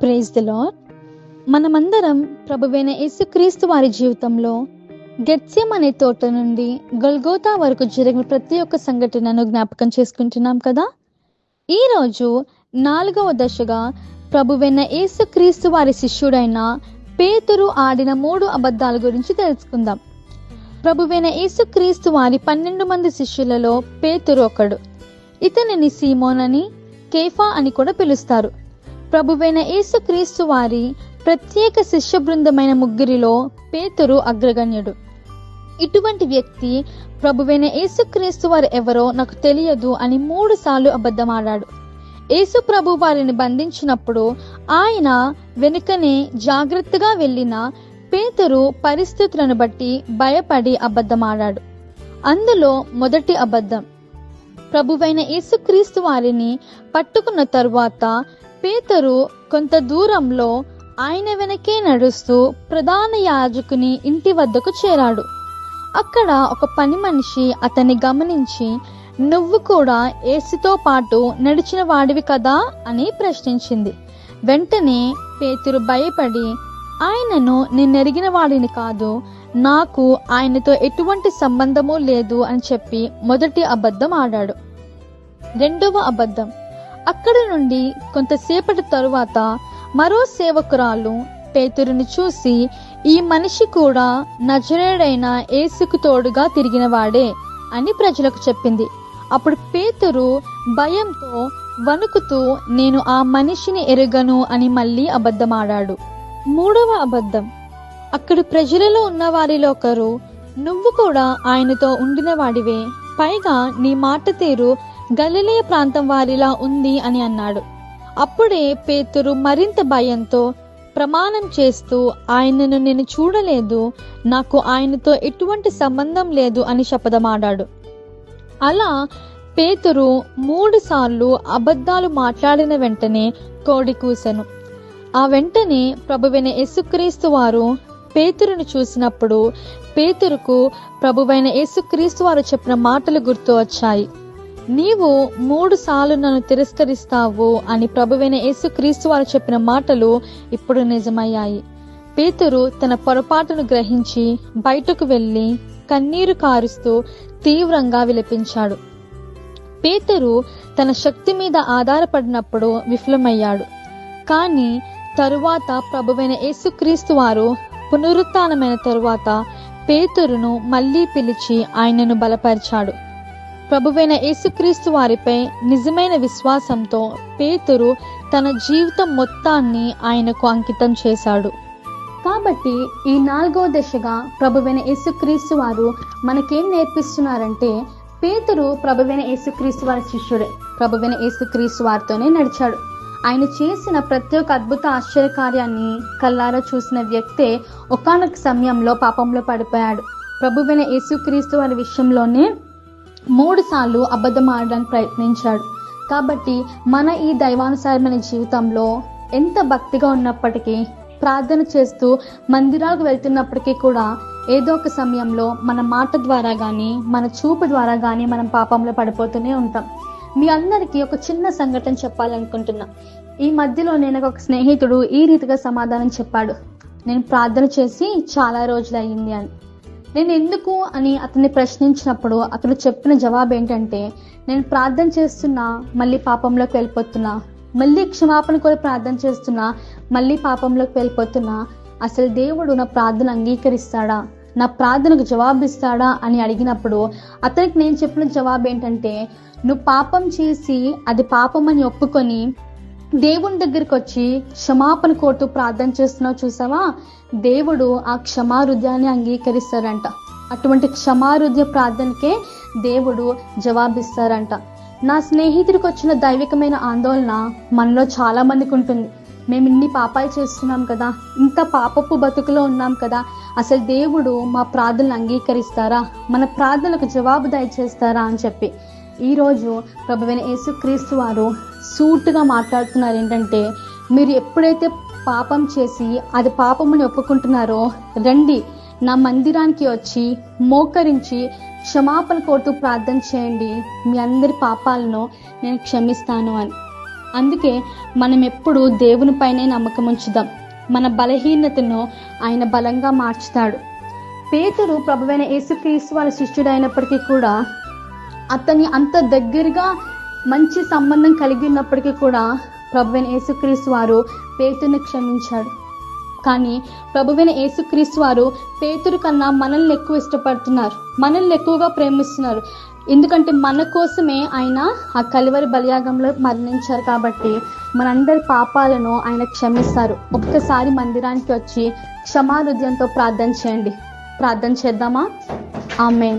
Praise the lord మనమందరం ప్రభువైన యేసుక్రీస్తు వారి జీవితంలో గెత్స్యం అనే తోట నుండి గల్గోతా వరకు జరిగిన ప్రతి ఒక్క సంఘటనను జ్ఞాపకం చేసుకుంటున్నాం కదా? ఈరోజు నాలుగవ దశగా ప్రభువైన యేసుక్రీస్తు వారి శిష్యుడైన పేతురు ఆడిన మూడు అబద్ధాల గురించి తెలుసుకుందాం. ప్రభువైన యేసుక్రీస్తు వారి పన్నెండు మంది శిష్యులలో పేతురు ఒకడు. ఇతనిని సీమోన్ అని కేఫా అని కూడా పిలుస్తారు. ప్రభువైన యేసుక్రీస్తు వారి ప్రత్యేక శిష్య బృందమైన ముగ్గురిలో పేతురు అగ్రగణ్యుడు. ఇటువంటి వ్యక్తి ప్రభువైన యేసుక్రీస్తు వారు ఎవరో నాకు తెలియదు అని మూడు సార్లు అబద్ధమాడాడు. యేసు ప్రభు వారిని బంధించినప్పుడు ఆయన వెనుకనే జాగ్రత్తగా వెళ్ళిన పేతురు పరిస్థితులను బట్టి భయపడి అబద్ధమాడాడు. అందులో మొదటి అబద్ధం. ప్రభువైన యేసుక్రీస్తు వారిని పట్టుకున్న తరువాత పేతరు కొంత దూరంలో ఆయన వెనకే నడుస్తూ ప్రధాన యాజకుని ఇంటి వద్దకు చేరాడు. అక్కడ ఒక పని మనిషి అతన్ని గమనించి నువ్వు కూడా ఏసుతో పాటు నడిచిన వాడివి కదా? అని ప్రశ్నించింది. వెంటనే పేతురు భయపడి ఆయనను నేనెరిగిన వాడిని కాదు నాకు ఆయనతో ఎటువంటి సంబంధము లేదు అని చెప్పి మొదటి అబద్ధం ఆడాడు. రెండవ అబద్ధం అక్కడి నుండి కొంతసేపటి తరువాత మరో సేవకురాలు పేతురుని చూసి ఈ మనిషి కూడా నజరేడైన ఏసుకు తోడుగా తిరిగినవాడే అని ప్రజలకు చెప్పింది. అప్పుడు పేతురు భయంతో వణుకుతూ నేను ఆ మనిషిని ఎరగను అని మళ్ళీ అబద్ధమాడాడు. మూడవ అబద్ధం. అక్కడి ప్రజలలో ఉన్న వారిలో ఒకరు నువ్వు కూడా ఆయనతో ఉండిన వాడివే పైగా నీ మాట తీరు గలిలయ ప్రాంతం వారిలా ఉంది అని అన్నాడు. అప్పుడే పేతురు మరింత భయంతో ప్రమాణం చేస్తూ ఆయనను నేను చూడలేదు నాకు ఆయనతో ఎటువంటి సంబంధం లేదు అని శపథమాడాడు. అలా పేతురు మూడు సార్లు అబద్ధాలు మాట్లాడిన వెంటనే కోడి కూసెను. ఆ వెంటనే ప్రభువైన యేసుక్రీస్తు వారు పేతురును చూసినప్పుడు పేతురుకు ప్రభువైన యేసుక్రీస్తు వారు చెప్పిన మాటలు గుర్తు వచ్చాయి. నీవు మూడు సార్లు నన్ను తిరస్కరిస్తావు అని ప్రభువైన యేసుక్రీస్తు వారు చెప్పిన మాటలు ఇప్పుడు నిజమయ్యాయి. పేతురు తన పొరపాటును గ్రహించి బయటకు వెళ్ళి కన్నీరు కారుస్తూ తీవ్రంగా విలపించాడు. పేతురు తన శక్తి మీద ఆధారపడినప్పుడు విఫలమయ్యాడు. కానీ తరువాత ప్రభువైన యేసుక్రీస్తు వారు పునరుత్నమైన తరువాత పేతురును మళ్ళీ పిలిచి ఆయనను బలపరిచాడు. ప్రభువైన యేసుక్రీస్తు వారిపై నిజమైన విశ్వాసంతో పేతురు తన జీవితం మొత్తాన్ని ఆయనకు అంకితం చేశాడు. కాబట్టి ఈ నాలుగో దశగా ప్రభువైన యేసుక్రీస్తు వారు మనకేం నేర్పిస్తున్నారంటే పేతురు ప్రభువైన యేసుక్రీస్తు వారి శిష్యుడే. ప్రభువైన యేసుక్రీస్తు వారితోనే నడిచాడు. ఆయన చేసిన ప్రతి ఒక్క అద్భుత ఆశ్చర్యకార్యాన్ని కల్లారా చూసిన వ్యక్తే ఒకనొక సమయంలో పాపంలో పడిపోయాడు. ప్రభువైన యేసుక్రీస్తు వారి విషయంలోనే మూడు సార్లు అబద్ధం ఆడడానికి ప్రయత్నించాడు. కాబట్టి మన ఈ దైవానుసారమైన జీవితంలో ఎంత భక్తిగా ఉన్నప్పటికీ ప్రార్థన చేస్తూ మందిరాలకు వెళ్తున్నప్పటికీ కూడా ఏదో ఒక సమయంలో మన మాట ద్వారా కానీ మన చూపు ద్వారా కానీ మనం పాపంలో పడిపోతూనే ఉంటాం. మీ అందరికీ ఒక చిన్న సంఘటన చెప్పాలనుకుంటున్నా. ఈ మధ్యలో నేను ఒక స్నేహితుడు ఈ రీతిగా సమాధానం చెప్పాడు. నేను ప్రార్థన చేసి చాలా రోజులు అయ్యింది అని. నేను ఎందుకు అని అతన్ని ప్రశ్నించినప్పుడు అతను చెప్పిన జవాబు ఏంటంటే నేను ప్రార్థన చేస్తున్నా మళ్ళీ పాపంలోకి వెళ్ళిపోతున్నా. మళ్ళీ క్షమాపణ కూడా ప్రార్థన చేస్తున్నా మళ్ళీ పాపంలోకి వెళ్ళిపోతున్నా. అసలు దేవుడు నా ప్రార్థన అంగీకరిస్తాడా? నా ప్రార్థనకు జవాబు ఇస్తాడా అని అడిగినప్పుడు అతనికి నేను చెప్పిన జవాబు ఏంటంటే నువ్వు పాపం చేసి అది పాపం అని ఒప్పుకొని దేవుని దగ్గరికి వచ్చి క్షమాపణ కోరుతూ ప్రార్థన చేస్తున్నావు చూసావా? దేవుడు ఆ క్షమారుద్యాన్ని అంగీకరిస్తారంట అటువంటి క్షమారుద్య ప్రార్థనకే దేవుడు జవాబిస్తారంట నా స్నేహితుడికి వచ్చిన దైవికమైన ఆందోళన మనలో చాలా మందికి ఉంటుంది. మేము ఇన్ని పాపాలు చేస్తున్నాం కదా ఇంత పాపపు బతుకులో ఉన్నాం కదా అసలు దేవుడు మా ప్రార్థనలు అంగీకరిస్తారా? మన ప్రార్థనలకు జవాబు దయచేస్తారా అని చెప్పి. ఈరోజు ప్రభువైన యేసుక్రీస్తు వారు సూటుగా మాట్లాడుతున్నారు ఏంటంటే మీరు ఎప్పుడైతే పాపం చేసి అది పాపముని ఒప్పుకుంటున్నారో రండి నా మందిరానికి వచ్చి మోకరించి క్షమాపణ కోరుతూ ప్రార్థన చేయండి. మీ అందరి పాపాలను నేను క్షమిస్తాను అని. అందుకే మనం ఎప్పుడు దేవుని పైనే నమ్మకం ఉంచుదాం. మన బలహీనతను ఆయన బలంగా మార్చుతాడు. పేతురు ప్రభువైన యేసుక్రీస్తు వాళ్ళ శిష్యుడు అయినప్పటికీ కూడా అతన్ని అంత దగ్గరగా మంచి సంబంధం కలిగి ఉన్నప్పటికీ కూడా ప్రభువైన యేసుక్రీస్తు వారు పేతుని క్షమించాడు కానీ ప్రభువైన యేసుక్రీస్తు వారు పేతురు కన్నా మనల్ని ఎక్కువ ఇష్టపడుతున్నారు. మనల్ని ఎక్కువగా ప్రేమిస్తున్నారు. ఎందుకంటే మన కోసమే ఆయన ఆ కలివరి బలియాగంలో మరణించారు కాబట్టి మనందరి పాపాలను ఆయన క్షమిస్తారు. ఒక్కసారి మందిరానికి వచ్చి క్షమారుద్యంతో ప్రార్థన చేయండి. ప్రార్థన చేద్దామా? ఆమెన్.